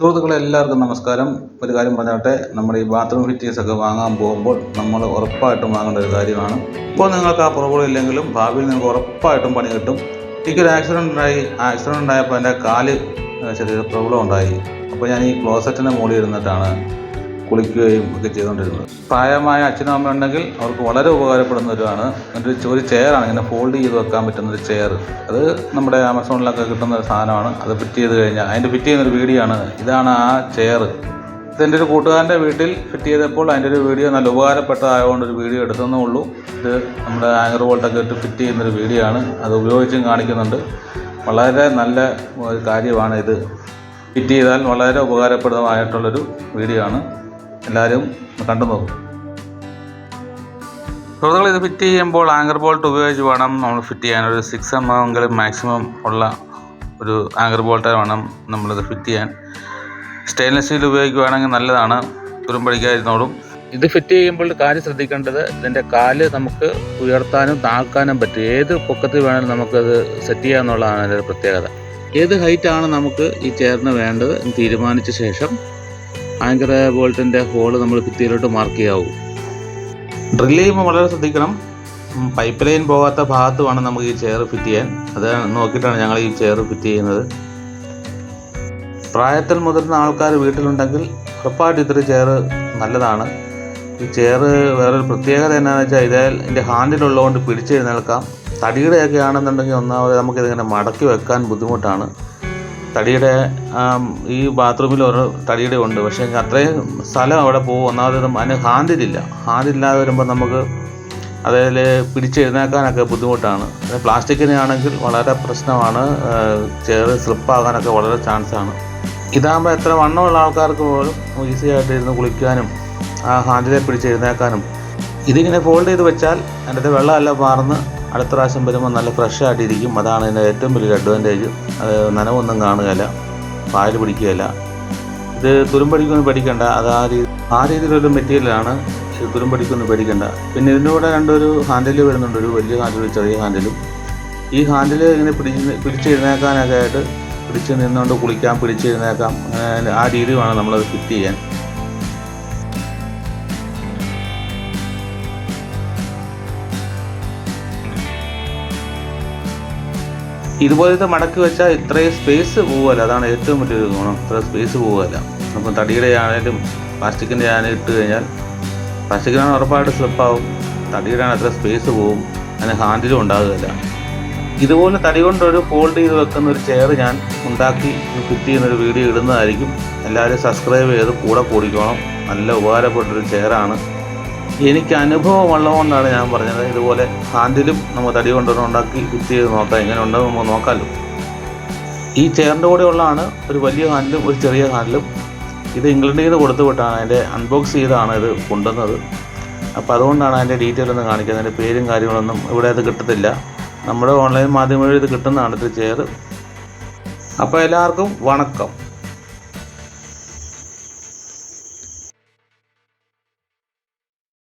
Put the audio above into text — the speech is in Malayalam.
സുഹൃത്തുക്കളെ എല്ലാവർക്കും നമസ്കാരം. ഒരു കാര്യം പറഞ്ഞാട്ടെ നമ്മൾ ഈ ബാത്റൂം ഫിറ്റിങ്സ് ഒക്കെ വാങ്ങാൻ പോകുമ്പോൾ നമ്മൾ ഉറപ്പായിട്ടും വാങ്ങേണ്ട ഒരു കാര്യമാണ്. ഇപ്പോൾ നിങ്ങൾക്ക് ആ പ്രോബ്ലം ഇല്ലെങ്കിലും ഭാവിയിൽ നിങ്ങൾക്ക് ഉറപ്പായിട്ടും പണി കിട്ടും. എനിക്കൊരു ആക്സിഡന്റ് ഉണ്ടായി. ആക്സിഡന്റ് ഉണ്ടായപ്പോൾ എന്റെ കാൽ ചെറിയ പ്രോബ്ലം ഉണ്ടായി. അപ്പോൾ ഞാൻ ഈ ക്ലോസറ്റിന്റെ മുകളിൽ ഇരുന്നിട്ടാണ് കുളിക്കുകയും ഒക്കെ ചെയ്തുകൊണ്ടിരുന്നത്. പ്രായമായ അച്ഛനും അമ്മ ഉണ്ടെങ്കിൽ അവർക്ക് വളരെ ഉപകാരപ്പെടുന്ന ഒരുതാണ് ഒരു ഒരു ചെയറാണ്. ഇങ്ങനെ ഫോൾഡ് ചെയ്ത് വെക്കാൻ പറ്റുന്ന ഒരു ചെയർ അത് നമ്മുടെ ആമസോണിലൊക്കെ കിട്ടുന്ന ഒരു സാധനമാണ്. അത് ഫിറ്റ് ചെയ്ത് കഴിഞ്ഞാൽ അതിന്റെ ഫിറ്റ് ചെയ്യുന്ന ഒരു വീഡിയോ ആണ് ഇതാണ് ആ ചെയർ ഇതെന്റെ ഒരു കൂട്ടുകാരന്റെ വീട്ടിൽ ഫിറ്റ് ചെയ്തപ്പോൾ അതിന്റെ ഒരു വീഡിയോ നല്ല ഉപകാരപ്പെട്ടതായതുകൊണ്ട് ഒരു വീഡിയോ എടുത്തതേ ഉള്ളൂ. ഇത് നമ്മുടെ ആങ്കർ ബോൾട്ടൊക്കെ ഇട്ട് ഫിറ്റ് ചെയ്യുന്നൊരു വീഡിയോ ആണ് അത് ഉപയോഗിച്ചും കാണിക്കുന്നുണ്ട്. വളരെ നല്ല ഒരു കാര്യമാണ് ഇത്. ഫിറ്റ് ചെയ്താൽ വളരെ ഉപകാരപ്രദമായിട്ടുള്ളൊരു വീഡിയോ ആണ് എല്ലാവരും കണ്ടു നോക്കും. സുഹൃത്തുക്കൾ ഇത് ഫിറ്റ് ചെയ്യുമ്പോൾ ആങ്കർ ബോൾട്ട് ഉപയോഗിച്ച് വേണം നമ്മൾ ഫിറ്റ് ചെയ്യാൻ. ഒരു സിക്സ് എം എങ്കിലും മാക്സിമം ഉള്ള ഒരു ആങ്കർ ബോൾട്ട് വേണം നമ്മളിത് ഫിറ്റ് ചെയ്യാൻ. സ്റ്റെയിൻലെസ് സ്റ്റീൽ ഉപയോഗിക്കുകയാണെങ്കിൽ നല്ലതാണ്. തുരുമ്പടിക്കാതിരുന്നോളും ഇത് ഫിറ്റ് ചെയ്യുമ്പോൾ കാര്യം ശ്രദ്ധിക്കേണ്ടത് ഇതിന്റെ കാൽ നമുക്ക് ഉയർത്താനും താഴ്ക്കാനും പറ്റും. ഏത് പൊക്കത്തിൽ വേണമെങ്കിലും നമുക്കത് സെറ്റ് ചെയ്യാമെന്നുള്ളതാണ് അതിന്റെ ഒരു പ്രത്യേകത. ഏത് ഹൈറ്റാണ് നമുക്ക് ഈ ചെയറിന് വേണ്ടത് എന്ന് തീരുമാനിച്ച ശേഷം ആങ്കർ ബോൾട്ടിന്റെ ഹോൾ നമ്മൾ ഭിത്തിയിലോട്ട് മാർക്ക് ചെയ്യാവൂ. ഡ്രില്ല് ചെയ്യുമ്പോൾ വളരെ ശ്രദ്ധിക്കണം. പൈപ്പ് ലൈൻ പോകാത്ത ഭാഗത്ത് വേണം നമുക്ക് ഈ ചെയർ ഫിറ്റ് ചെയ്യാൻ. അത് നോക്കിയിട്ടാണ് ഞങ്ങൾ ഈ ചെയർ ഫിറ്റ് ചെയ്യുന്നത്. പ്രായത്തിൽ മുതിർന്ന ആൾക്കാർ വീട്ടിലുണ്ടെങ്കിൽ ഉറപ്പായിട്ട് ഇത്തിരി ചെയർ നല്ലതാണ്. ഈ ചെയർ വേറൊരു പ്രത്യേകത എന്നാന്ന് വെച്ചാൽ ഇതേ ഇതിന്റെ ഹാൻഡിലുള്ളതുകൊണ്ട് പിടിച്ചെഴുന്നേൽക്കാം തടിയുടെയൊക്കെ ആണെന്നുണ്ടെങ്കിൽ ഒന്നാമത് നമുക്കിതിങ്ങനെ മടക്കി വെക്കാൻ ബുദ്ധിമുട്ടാണ്. തടിയുടെ ഈ ബാത്റൂമിൽ ഒരു തടിയുടെ ഉണ്ട്. പക്ഷേ അത്രയും സ്ഥലം അവിടെ പോകും. ഒന്നാമത് അതിന് ഹാൻഡിലില്ല. ഹാൻഡിലില്ലാതെ വരുമ്പോൾ നമുക്ക് അതിൽ പിടിച്ചെഴുന്നേക്കാനൊക്കെ ബുദ്ധിമുട്ടാണ്. പിന്നെ പ്ലാസ്റ്റിക്കിനെ ആണെങ്കിൽ വളരെ പ്രശ്നമാണ്. ചെയർ സ്ലിപ്പാകാനൊക്കെ വളരെ ചാൻസാണ്. ഇതാകുമ്പോൾ എത്ര വണ്ണമുള്ള ആൾക്കാർക്ക് പോലും ഈസി ആയിട്ട് ഇരുന്ന് കുളിക്കാനും ആ ഹാൻഡിലെ പിടിച്ചെഴുന്നേക്കാനും. ഇതിങ്ങനെ ഫോൾഡ് ചെയ്ത് വെച്ചാൽ അതിന്റെ വെള്ളമെല്ലാം മാറുന്ന അടുത്ത പ്രാവശ്യം വരുമ്പോൾ നല്ല ഫ്രഷ് ആയിട്ടിരിക്കും. അതാണ് ഇതിന്റെ ഏറ്റവും വലിയൊരു അഡ്വാന്റേജ് അത് നനവൊന്നും കാണുകയില്ല പായൽ പിടിക്കുകയില്ല ഇത് തുരുമ്പടിക്കൊന്നും പേടിക്കണ്ട. അത് ആ രീതി ആ രീതിയിലൊരു മെറ്റീരിയലാണ് ഇത് തുരുമ്പടിക്കൊന്നും പേടിക്കണ്ട. പിന്നെ ഇതിന്റെ കൂടെ രണ്ടൊരു ഹാൻഡിൽ വരുന്നുണ്ട്. ഒരു വലിയ ഹാൻഡിൽ ഒരു ചെറിയ ഹാൻഡിലും ഈ ഹാൻഡിൽ ഇങ്ങനെ പിടിച്ച് പിടിച്ചെഴുന്നേക്കാനൊക്കെ ആയിട്ട് പിടിച്ച് നിന്നുകൊണ്ട് കുളിക്കാം പിടിച്ചെഴുന്നേക്കാം ആ രീതി വേണം നമ്മളത് ഫിറ്റ് ചെയ്യാൻ. ഇതുപോലത്തെ മടക്കി വെച്ചാൽ ഇത്രയും സ്പേസ് പോവുമല്ലോ അതാണ് ഏറ്റവും വലിയൊരു ഗുണം. ഇത്ര സ്പേസ് പോവുമല്ല അപ്പം തടിയുടെ ആണെങ്കിലും പ്ലാസ്റ്റിക്കിന്റെ ആണെങ്കിലും ഇട്ട് കഴിഞ്ഞാൽ പ്ലാസ്റ്റിക്കിനാണ് ഉറപ്പായിട്ട് സ്ലിപ്പാവും തടിയുടെ ആണ് അത്ര സ്പേസ് പോവും. അതിന് ഹാൻഡിലും ഉണ്ടാകുകയില്ല. ഇതുപോലെ തടി കൊണ്ടൊരു ഫോൾഡ് ചെയ്ത് വെക്കുന്ന ഒരു ചെയർ ഞാൻ ഉണ്ടാക്കി ഫിറ്റ് ചെയ്യുന്നൊരു വീഡിയോ ഇടുന്നതായിരിക്കും. എല്ലാവരും സബ്സ്ക്രൈബ് ചെയ്ത് കൂടെ കൂടിക്കോണം. നല്ല ഉപകാരപ്പെട്ടൊരു ചെയറാണ് എനിക്ക് അനുഭവമുള്ളതുകൊണ്ടാണ് ഞാൻ പറഞ്ഞത്. ഇതുപോലെ ഹാൻഡിലും നമ്മൾ തടി കൊണ്ടുവന്ന് ഉണ്ടാക്കി ഫിറ്റ് ചെയ്ത് നോക്കാം. എങ്ങനെ ഉണ്ടെന്ന് നമുക്ക് നോക്കാമല്ലോ. ഈ ചെയറിന്റെ കൂടെ ഉള്ളതാണ് ഒരു വലിയ ഹാൻഡിലും ഒരു ചെറിയ ഹാൻഡിലും. ഇത് ഇംഗ്ലണ്ടിൽ നിന്ന് കൊടുത്തു വിട്ടാണ്. അതിന്റെ അൺബോക്സ് ചെയ്താണ് ഇത് കൊണ്ടുവന്നത്. അപ്പോൾ അതുകൊണ്ടാണ് അതിന്റെ ഡീറ്റെയിൽ ഒന്നും കാണിക്കുന്നത്. അതിന്റെ പേരും കാര്യങ്ങളൊന്നും ഇവിടെ അത് കിട്ടത്തില്ല. നമ്മുടെ ഓൺലൈൻ മാധ്യമങ്ങളിൽ ഇത് കിട്ടുന്നതാണ് ഇത് ചെയർ അപ്പോൾ എല്ലാവർക്കും വണക്കം.